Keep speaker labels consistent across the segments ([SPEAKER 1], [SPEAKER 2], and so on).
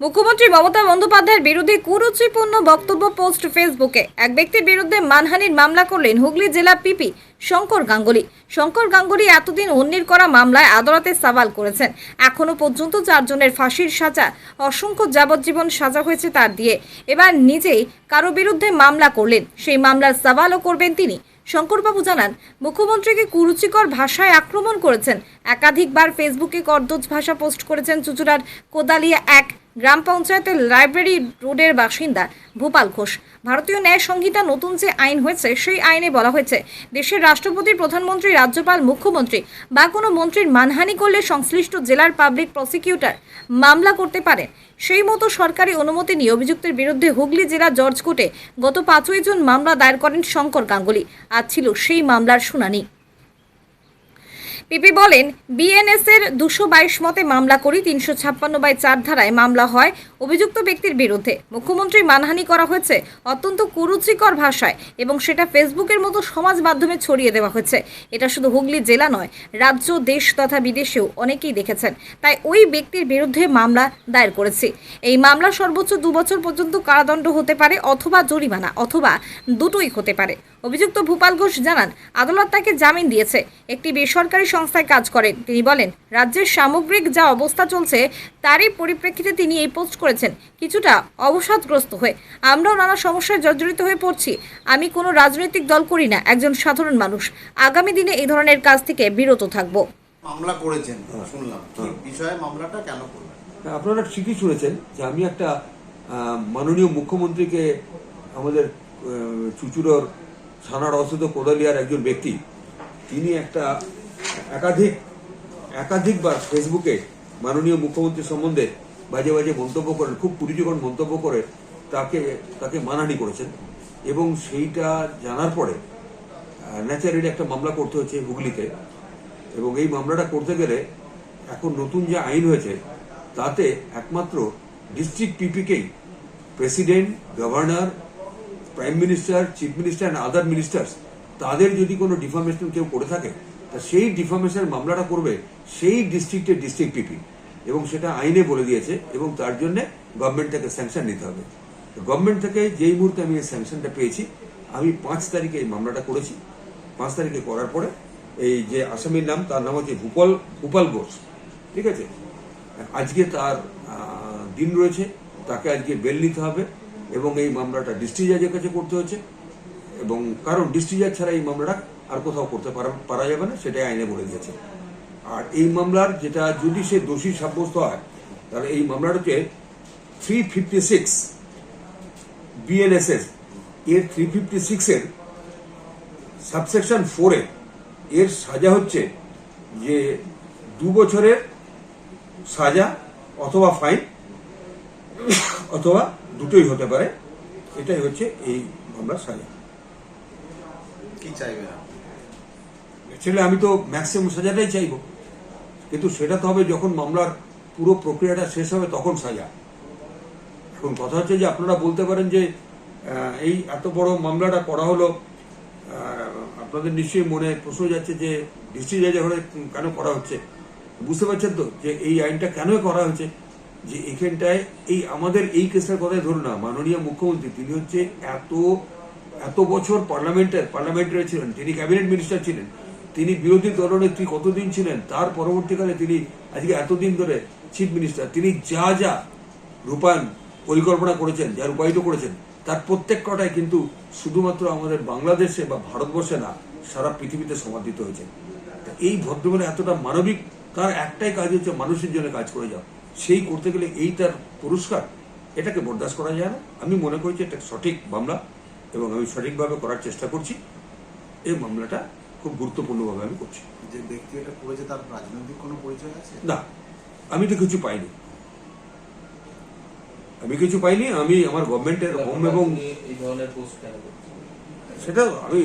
[SPEAKER 1] মুখ্যমন্ত্রী মমতা বন্দ্যোপাধ্যায়ের বিরুদ্ধে কুরুচিপূর্ণ বক্তব্য পোস্ট ফেসবুকে। এক ব্যক্তির বিরুদ্ধে মানহানির মামলা করলেন হুগলি জেলা পিপি শঙ্কর গাঙ্গুলি। শঙ্কর গাঙ্গুলি এতদিন অন্যের করা মামলায় আদালতে সওয়াল করেছেন। এখনও পর্যন্ত চারজনের ফাঁসির সাজা, অসংখ্য যাবজ্জীবন সাজা হয়েছে তার দিয়ে। এবার নিজেই কারও বিরুদ্ধে মামলা করলেন, সেই মামলার সওয়ালও করবেন তিনি। শঙ্করবাবু জানান, মুখ্যমন্ত্রীকে কুরুচিকর ভাষায় আক্রমণ করেছেন। একাধিকবার ফেসবুকে কর্দজ ভাষা পোস্ট করেছেন চুচুড়ার কোদালিয়া এক গ্রাম পঞ্চায়েতের লাইব্রেরি রোডের বাসিন্দা ভূপাল ঘোষ। ভারতীয় ন্যায় সংহিতা নতুন যে আইন হয়েছে, সেই আইনে বলা হয়েছে, দেশের রাষ্ট্রপতি প্রধানমন্ত্রী, রাজ্যপাল, মুখ্যমন্ত্রী বা কোনো মন্ত্রীর মানহানি করলে সংশ্লিষ্ট জেলার পাবলিক প্রসিকিউটর মামলা করতে পারেন সেই মতো সরকারি অনুমতি নিয়ে অভিযুক্তের বিরুদ্ধে হুগলি জেলা জর্জ কোর্টে গত পাঁচই জুন মামলা দায়ের করেন শঙ্কর গাঙ্গুলি। আজ ছিল সেই মামলার শুনানি। পিপি বলেন বিএনএস এর দুশো বাইশ মতে মামলা করি, তিনশো ছাপ্পান্ন বাই চার ধারায় মামলা হয় অভিযুক্ত ব্যক্তির বিরুদ্ধে। মুখ্যমন্ত্রী মানহানি করা হয়েছে অত্যন্ত কুরুচিকর ভাষায় এবং সেটা ফেসবুকের মতো সমাজ মাধ্যমে ছড়িয়ে দেওয়া হয়েছে। এটা শুধু হুগলি জেলা নয়, রাজ্য, দেশ তথা বিদেশেও অনেকেই দেখেছেন। তাই ওই ব্যক্তির বিরুদ্ধে মামলা দায়ের করেছি। এই মামলা সর্বোচ্চ দু বছর পর্যন্ত কারাদণ্ড হতে পারে অথবা জরিমানা, অথবা দুটোই হতে পারে। অভিযুক্ত ভূপাল ঘোষ জানান আদালত তাকে জামিন দিয়েছে। একটি বেসরকারি সংস্থায় কাজ করেন। তিনি বলেন রাজ্যের সামগ্রিক যা অবস্থা চলছে তারই পরিপ্রেক্ষিতে তিনি এই পোস্ট করেছেন। কিছুটা অবসাদগ্রস্ত হয়ে আমরাও নানা সমস্যায় জর্জরিত হয়ে পড়ছি। আমি কোনো রাজনৈতিক দল করি না একজন সাধারণ মানুষ। আগামী দিনে এই ধরনের কাজ থেকে বিরত থাকব।
[SPEAKER 2] মামলা করেছেন শুনলাম। বিষয়ে মামলাটা কেন করলেন?
[SPEAKER 3] হ্যাঁ, আপনারা ঠিকই শুনেছেন যে আমি একটা মাননীয় মুখ্যমন্ত্রীকে আমাদের আহ, চুচুড়োর থানার অস্থিত কোদালিয়ার একজন ব্যক্তি। তিনি একটা একাধিক, একাধিকবার ফেসবুকে মাননীয় মুখ্যমন্ত্রী সম্বন্ধে বাজে বাজে মন্তব্য করেন, খুব কুরুচিকর মন্তব্য করে তাকে তাকে মানহানি করেছেন। এবং সেইটা জানার পরে ন্যাচারালি একটা মামলা করতে হচ্ছে হুগলিতে। এবং এই মামলাটা করতে গেলে এখন নতুন যে আইন হয়েছে, তাতে একমাত্র district পিপিকেই president, governor prime minister chief minister and other ministers তাদের যদি কোনো ডিফার্মেশন কেউ করে থাকে, তা সেই ডিফার্মেশনের মামলাটা করবে সেই ডিস্ট্রিক্টের ডিস্ট্রিক্ট পিপি এবং সেটা আইনে বলে দিয়েছে এবং তার জন্য গভর্নমেন্ট থেকে স্যাংশন নিতে হবে। গভর্নমেন্ট থেকে যেই মুহূর্তে আমি এই স্যাংশনটা পেয়েছি, আমি পাঁচ তারিখে এই মামলাটা করেছি। পাঁচ তারিখে করার পরে এই যে আসামির নাম, তার নাম হচ্ছে ভূপাল ভূপাল ঘোষ। ঠিক আছে? আজকে তার দিন রয়েছে, তাকে আজকে বেল নিতে হবে। এবং এই মামলাটা ডিস্ট্রিক্ট জাজের কাছে করতে হচ্ছে এবং কারণ ডিস্ট্রিক্ট জাজ ছাড়া এই মামলাটা আর কোথাও করতে পারা- যাবে না, সেটাই আইনে বলে দিয়েছে। আর এই মামলার যেটা যদি সে দোষী সাব্যস্ত হয়, তাহলে এই মামলাটা হচ্ছে থ্রি ফিফটি সিক্স বিএনএসএস এর থ্রি ফিফটি সিক্সের সাবসেকশন ফোরে এর সাজা হচ্ছে যে দু বছরের সাজা অথবা ফাইন অথবা দুটোই হতে পারে। এটাই হচ্ছে এই মামলার সাজা।
[SPEAKER 2] কি চাইবে?
[SPEAKER 3] ছেলে আমি তো ম্যাক্সিমাম সাজাটাই চাইব। কিন্তু সেটা তো হবে যখন মামলার পুরো প্রক্রিয়াটা শেষ হবে তখন সাজা। এখন কথা হচ্ছে যে আপনারা বলতে পারেন যে এই এত বড় মামলাটা করা হলো আপনাদের নিশ্চয়ই মনে প্রশ্ন যাচ্ছে যে ডিস্ট্রিক্ট জাজের হলে কেন করা হচ্ছে? বুঝতে পারছেন তো যে এই আইনটা কেন করা হয়েছে? যে এখানটায় এই আমাদের এই কেসের কথাই ধরুন না, মাননীয় মুখ্যমন্ত্রী, তিনি হচ্ছে এত এত বছর পার্লামেন্টের, পার্লামেন্টারি ছিলেন, তিনি ক্যাবিনেট মিনিস্টার ছিলেন, তিনি বিরোধী দলনেত্রী কতদিন ছিলেন, তার পরবর্তীকালে তিনি আজকে এতদিন ধরে চিফ মিনিস্টার, তিনি যা যা রূপায়ণ পরিকল্পনা করেছেন, যা রূপায়িত করেছেন, তার প্রত্যেক কটাই কিন্তু শুধুমাত্র আমাদের বাংলাদেশে বা ভারতবর্ষে না, সারা পৃথিবীতে সমাদৃত হয়েছে। এই ভদ্রমের এতটা মানবিক, তার একটাই কাজ হচ্ছে মানুষের জন্য কাজ করে যাও সেই করতে গেলে এই তার পুরস্কার এটাকে বরদাস্ত করা যায় না। আমি মনে করছি এটা সঠিক মামলা এবং আমি সঠিকভাবে করার চেষ্টা করছি। এই মামলাটা খুব গুরুত্বপূর্ণভাবে আমি করছি।
[SPEAKER 2] যে ব্যক্তি এটা করেছে তার রাজনৈতিক কোনো পরিচয় আছে?
[SPEAKER 3] না আমি তো কিছু পাইনি। আমি কিছু পাইনি আমি আমার গভর্নমেন্টের হোম এবং
[SPEAKER 4] এই ধরনের পোস্ট কেন
[SPEAKER 3] সেটা আমি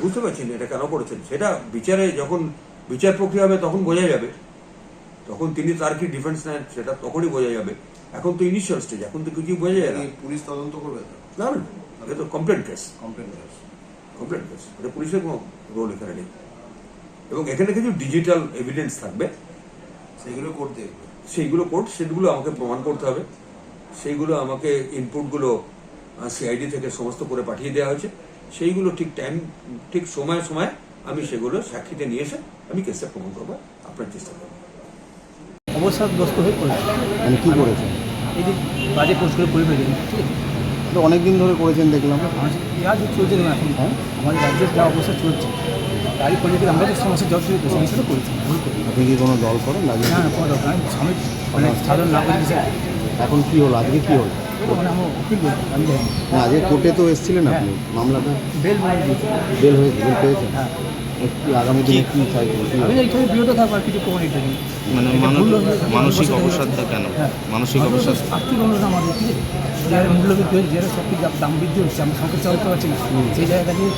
[SPEAKER 3] বুঝতে পারছি না এটা কেন করেছেন। সেটা বিচারে যখন বিচার প্রক্রিয়া হবে তখন বোঝা যাবে। তখন তিনি তার কি ডিফেন্স নেন সেটা তখনই বোঝা যাবে। এখন তো ইনিশিয়াল স্টেজ এখন তো কিছু বোঝা যায় না।
[SPEAKER 2] পুলিশ তদন্ত করবে?
[SPEAKER 3] না না এটা তো complain case
[SPEAKER 2] complain case
[SPEAKER 3] complain case এটা পুলিশের কোনো রোল এখানে নেই। এবং এখানে কিছু ডিজিটাল এভিডেন্স থাকবে।
[SPEAKER 2] সেগুলো করতে দেখবে।
[SPEAKER 3] সেইগুলো কোর্ট সেগুলো আমাকে প্রমাণ করতে হবে। সেইগুলো আমাকে ইনপুটগুলো সিআইডি থেকে সমস্ত করে পাঠিয়ে দেওয়া হয়েছে। সেইগুলো ঠিক টাইম ঠিক সময় সময় আমি সেগুলো সাক্ষীতে নিয়ে এসে আমি কেসটা প্রমাণ করব। আপনার চেষ্টা করব।
[SPEAKER 5] অবসাদগ্রস্ত হয়ে পড়েছে।
[SPEAKER 6] মানে কি করেছেন
[SPEAKER 5] এই যে বাজে পোস্ট করে করে ফেলেছেন ঠিক আছে?
[SPEAKER 6] তো অনেক দিন ধরে করেছেন দেখলাম।
[SPEAKER 5] যা চলছে না এখন
[SPEAKER 6] হ্যাঁ?
[SPEAKER 5] আমাদের রাজ্যের যা অবস্থা চলছে তারই পর্যায়ে আমরা তো সমস্যা যত সমস্যাটা করেছি ভুল করি
[SPEAKER 6] আপনি কি কোনো দল করেন? আজকে
[SPEAKER 5] না কোনো দরকার নেই আমি মানে সাধারণ নাগরিক
[SPEAKER 6] এখন কি হলো? আজকে কি হলো?
[SPEAKER 5] মানে
[SPEAKER 6] না, আজকে কোর্টে তো এসেছিলেন আপনি মামলাটা?
[SPEAKER 5] বেল
[SPEAKER 6] বেল হয়ে বেল পেয়েছেন?
[SPEAKER 5] হ্যাঁ।
[SPEAKER 6] আগামী দিনে কি?
[SPEAKER 5] আমি এইখানে বিরত থাকব আর কিছু এটা
[SPEAKER 7] মানে
[SPEAKER 5] এটা গেছে,
[SPEAKER 7] মানসিক
[SPEAKER 5] অবসাদ
[SPEAKER 7] অবসাদটা কেন?
[SPEAKER 5] হ্যাঁ।
[SPEAKER 7] মানসিক অবসাদ
[SPEAKER 5] আর্থিক অবসাদ আমাদের ঠিক আছে? যে মূল্য বৃদ্ধি হয়েছে যে সব কিছু দাম বৃদ্ধি হচ্ছে আমরা সংসার চালাতে পারছি না। সেই জায়গাটা দিয়ে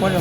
[SPEAKER 5] পরে